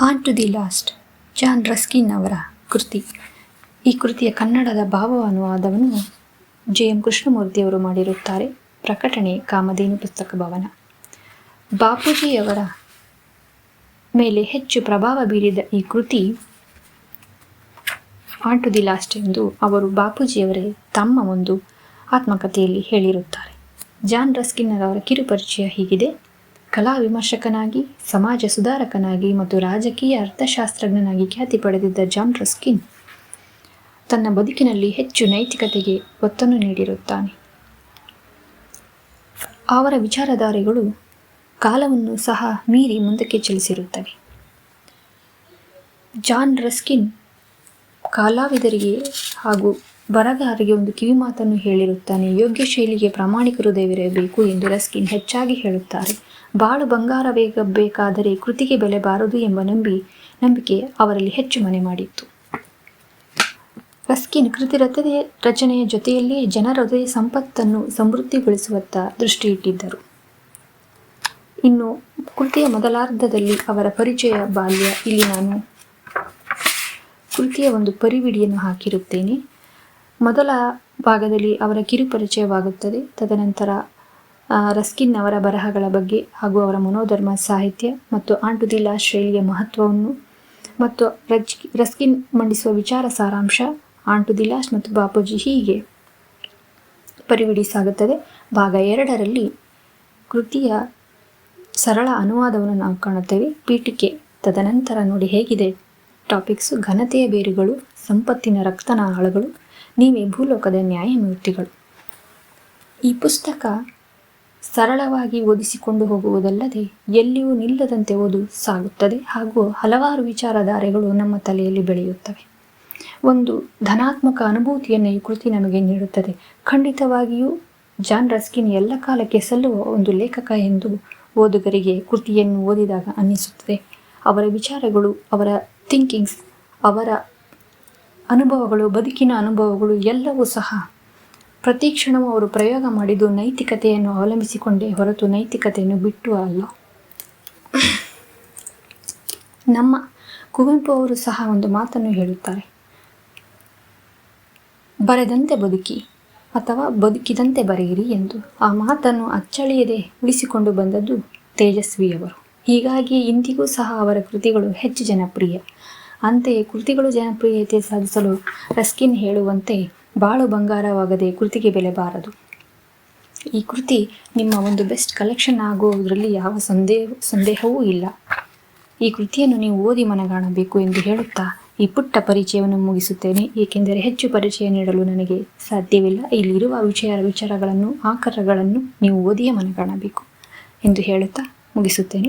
Unto the last John Ruskin ಅವರ ಕೃತಿ. ಈ ಕೃತಿಯ ಕನ್ನಡದ ಭಾವ ಅನುವಾದವನ್ನು ಜೆ ಎಂ ಕೃಷ್ಣಮೂರ್ತಿಯವರು ಮಾಡಿರುತ್ತಾರೆ. ಪ್ರಕಟಣೆ ಕಾಮಧೇನು ಪುಸ್ತಕ ಭವನ. ಬಾಪೂಜಿಯವರ ಮೇಲೆ ಹೆಚ್ಚು ಪ್ರಭಾವ ಬೀರಿದ ಈ ಕೃತಿ ಆನ್ ಟು ದಿ ಲಾಸ್ಟ್ ಎಂದು ಅವರು ಬಾಪೂಜಿಯವರೇ ತಮ್ಮ ಒಂದು ಆತ್ಮಕಥೆಯಲ್ಲಿ ಹೇಳಿರುತ್ತಾರೆ. ಜಾನ್ ರಸ್ಕಿನ್ ಅವರ ಕಿರುಪರಿಚಯ ಹೀಗಿದೆ. ಕಲಾ ವಿಮರ್ಶಕನಾಗಿ ಸಮಾಜ ಸುಧಾರಕನಾಗಿ ಮತ್ತು ರಾಜಕೀಯ ಅರ್ಥಶಾಸ್ತ್ರಜ್ಞನಾಗಿ ಖ್ಯಾತಿ ಪಡೆದಿದ್ದ ಜಾನ್ ರಸ್ಕಿನ್ ತನ್ನ ಬದುಕಿನಲ್ಲಿ ಹೆಚ್ಚು ನೈತಿಕತೆಗೆ ಒತ್ತನ್ನು ನೀಡಿರುತ್ತಾನೆ. ಅವರ ವಿಚಾರಧಾರೆಗಳು ಕಾಲವನ್ನು ಸಹ ಮೀರಿ ಮುಂದಕ್ಕೆ ಚಲಿಸಿರುತ್ತವೆ. ಜಾನ್ ರಸ್ಕಿನ್ ಕಲಾವಿದರಿಗೆ ಹಾಗೂ ಬರಗಾರರಿಗೆ ಒಂದು ಕಿವಿಮಾತನ್ನು ಹೇಳಿರುತ್ತಾನೆ. ಯೋಗ್ಯ ಶೈಲಿಗೆ ಪ್ರಾಮಾಣಿಕ ಹೃದಯವಿರಬೇಕು ಎಂದು ರಸ್ಕಿನ್ ಹೆಚ್ಚಾಗಿ ಹೇಳುತ್ತಾರೆ. ಬಾಳು ಬಂಗಾರ ಬೇಗ ಬೇಕಾದರೆ ಕೃತಿಗೆ ಬೆಲೆ ಬಾರದು ಎಂಬ ನಂಬಿ, ನಂಬಿಕೆ ಅವರಲ್ಲಿ ಹೆಚ್ಚು ಮನೆ ಮಾಡಿತ್ತು. ರಸ್ಕಿನ್ ಕೃತಿ ರಚನೆ, ರಚನೆಯ ಜೊತೆಯಲ್ಲಿಯೇ ಜನರ ಹೃದಯ ಸಂಪತ್ತನ್ನು ಸಮೃದ್ಧಿಗೊಳಿಸುವತ್ತ ದೃಷ್ಟಿಯಿಟ್ಟಿದ್ದರು. ಇನ್ನು ಕೃತಿಯ ಮೊದಲಾರ್ಧದಲ್ಲಿ ಅವರ ಪರಿಚಯ ಬಾಲ್ಯ, ಇಲ್ಲಿ ನಾನು ಕೃತಿಯ ಒಂದು ಪರಿವಿಡಿಯನ್ನು ಹಾಕಿರುತ್ತೇನೆ. ಮೊದಲ ಭಾಗದಲ್ಲಿ ಅವರ ಕಿರುಪರಿಚಯವಾಗುತ್ತದೆ. ತದನಂತರ ರಸ್ಕಿನ್ ಅವರ ಬರಹಗಳ ಬಗ್ಗೆ ಹಾಗೂ ಅವರ ಮನೋಧರ್ಮ, ಸಾಹಿತ್ಯ ಮತ್ತು ಆಂಟುದಿಲ್ಲಾ ಶೈಲಿಯ ಮಹತ್ವವನ್ನು ಮತ್ತು ರಜ್, ರಸ್ಕಿನ್ ಮಂಡಿಸುವ ವಿಚಾರ ಸಾರಾಂಶ ಆಂಟು ದಿಲಾಶ್ ಮತ್ತು ಬಾಪೂಜಿ ಹೀಗೆ ಪರಿವಿಡಿಸಾಗುತ್ತದೆ ಭಾಗ ಎರಡರಲ್ಲಿ ಕೃತಿಯ ಸರಳ ಅನುವಾದವನ್ನು ನಾವು ಕಾಣುತ್ತೇವೆ. ಪೀಠಿಕೆ ತದನಂತರ ನೋಡಿ ಹೇಗಿದೆ. ಟಾಪಿಕ್ಸು ಘನತೆಯ ಬೇರುಗಳು, ಸಂಪತ್ತಿನ ರಕ್ತನಾಳಗಳು ನೀವೇ ಭೂಲೋಕದ ನ್ಯಾಯಮೂರ್ತಿಗಳು. ಈ ಪುಸ್ತಕ ಸರಳವಾಗಿ ಓದಿಸಿಕೊಂಡು ಹೋಗುವುದಲ್ಲದೆ ಎಲ್ಲಿಯೂ ನಿಲ್ಲದಂತೆ ಓದು ಸಾಗುತ್ತದೆ ಹಾಗೂ ಹಲವಾರು ವಿಚಾರಧಾರೆಗಳು ನಮ್ಮ ತಲೆಯಲ್ಲಿ ಬೆಳೆಯುತ್ತವೆ. ಒಂದು ಧನಾತ್ಮಕ ಅನುಭೂತಿಯನ್ನು ಈ ಕೃತಿ ನಮಗೆ ನೀಡುತ್ತದೆ. ಖಂಡಿತವಾಗಿಯೂ ಜಾನ್ ರಸ್ಕಿನ್ ಎಲ್ಲ ಕಾಲಕ್ಕೆ ಸಲ್ಲುವ ಒಂದು ಲೇಖಕ ಎಂದು ಓದುಗರಿಗೆ ಕೃತಿಯನ್ನು ಓದಿದಾಗ ಅನ್ನಿಸುತ್ತದೆ. ಅವರ ವಿಚಾರಗಳು, ಅವರ ಥಿಂಕಿಂಗ್ಸ್, ಅವರ ಅನುಭವಗಳು, ಬದುಕಿನ ಅನುಭವಗಳು ಎಲ್ಲವೂ ಸಹ ಪ್ರತಿ ಕ್ಷಣವೂ ಅವರು ಪ್ರಯೋಗ ಮಾಡಿದ್ದು ನೈತಿಕತೆಯನ್ನು ಅವಲಂಬಿಸಿಕೊಂಡೇ ಹೊರತು ನೈತಿಕತೆಯನ್ನು ಬಿಟ್ಟು ಅಲ್ಲ. ನಮ್ಮ ಕುವೆಂಪು ಅವರು ಸಹ ಒಂದು ಮಾತನ್ನು ಹೇಳುತ್ತಾರೆ. ಬರೆದಂತೆ ಬದುಕಿ ಅಥವಾ ಬದುಕಿದಂತೆ ಬರೆಯಿರಿ ಎಂದು. ಆ ಮಾತನ್ನು ಅಚ್ಚಳಿಯದೆ ಉಳಿಸಿಕೊಂಡು ಬಂದದ್ದು ತೇಜಸ್ವಿಯವರು. ಹೀಗಾಗಿ ಇಂದಿಗೂ ಸಹ ಅವರ ಕೃತಿಗಳು ಹೆಚ್ಚು ಜನಪ್ರಿಯ. ಅಂತೆಯೇ ಕೃತಿಗಳು ಜನಪ್ರಿಯತೆ ಸಾಧಿಸಲು ರಸ್ಕಿನ್ ಹೇಳುವಂತೆ ಬಾಳು ಬಂಗಾರವಾಗದೆ ಕೃತಿಗೆ ಬೆಲೆ ಬಾರದು ಈ ಕೃತಿ ನಿಮ್ಮ ಒಂದು ಬೆಸ್ಟ್ ಕಲೆಕ್ಷನ್ ಆಗುವುದರಲ್ಲಿ ಯಾವ ಸಂದೇಹ ಸಂದೇಹವೂ ಇಲ್ಲ. ಈ ಕೃತಿಯನ್ನು ನೀವು ಓದಿ ಮನಗಾಣಬೇಕು ಎಂದು ಹೇಳುತ್ತಾ ಈ ಪುಟ್ಟ ಪರಿಚಯವನ್ನು ಮುಗಿಸುತ್ತೇನೆ. ಏಕೆಂದರೆ ಹೆಚ್ಚು ಪರಿಚಯ ನೀಡಲು ನನಗೆ ಸಾಧ್ಯವಿಲ್ಲ. ಇಲ್ಲಿರುವ ವಿಷಯ ವಿಚಾರಗಳನ್ನು, ಆಕರಗಳನ್ನು ನೀವು ಓದಿಯೇ ಮನಗಾಣಬೇಕು ಎಂದು ಹೇಳುತ್ತಾ ಮುಗಿಸುತ್ತೇನೆ.